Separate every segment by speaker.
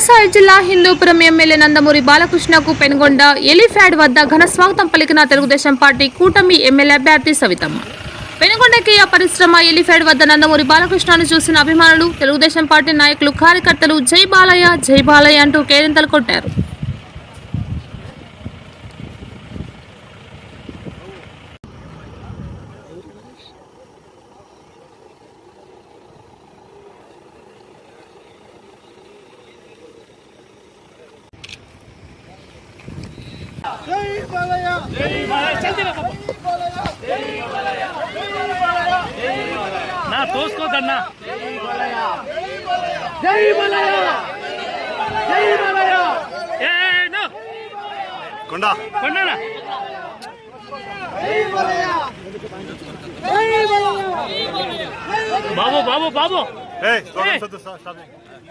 Speaker 1: సత్యసాయి జిల్లా హిందూపురం ఎమ్మెల్యే నందమూరి బాలకృష్ణకు పెనుగొండ ఎలిఫ్యాడ్ వద్ద ఘన స్వాగతం పలికిన తెలుగుదేశం పార్టీ కూటమి ఎమ్మెల్యే అభ్యర్థి సవితమ్మ. పెనుగొండ కియా పరిశ్రమ ఎలిఫ్యాడ్ వద్ద నందమూరి బాలకృష్ణను చూసిన అభిమానులు తెలుగుదేశం పార్టీ నాయకులు కార్యకర్తలు జై బాలయ్య జై బాలయ్య అంటూ కేరింతలు కొట్టారు.
Speaker 2: నా తోసుకోదన్నా ఏ నో
Speaker 3: కొండ
Speaker 2: కొండనా బాబు బాబు బాబు.
Speaker 3: ఏ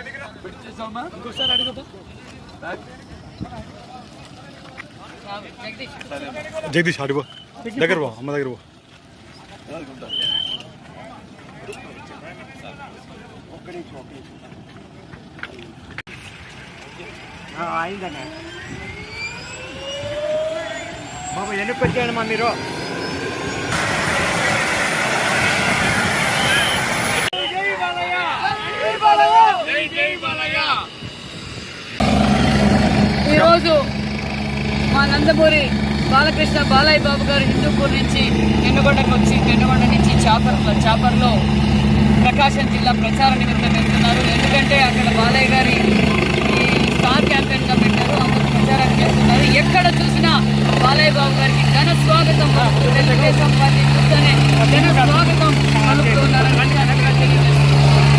Speaker 3: జరగ జరగమా జగదీష్ అడుగు దగ్గర పో అమ్మ దగ్గర పో.
Speaker 4: అయిందన్న. బాబు వెనక్కి వచ్చాయమ్మా మీరు?
Speaker 5: ఈరోజు మా నందమూరి బాలకృష్ణ బాలయ్య బాబు గారు హిందూపూర్ నుంచి ఎన్నుగొండకు వచ్చి ఎన్నుగొండ నుంచి చాపర్లో చాపర్లో ప్రకాశం జిల్లా ప్రచార నిమిత్తం వెళ్తున్నారు. ఎందుకంటే అక్కడ బాలయ్య గారి స్టార్ క్యాంపెయిన్గా పెట్టారు. అందుకు ప్రచారం చేస్తున్నారు. ఎక్కడ చూసినా బాలయ్య బాబు గారికి ఘన స్వాగతం. తెలుగుదేశం పార్టీ చూస్తేనే ఘన స్వాగతం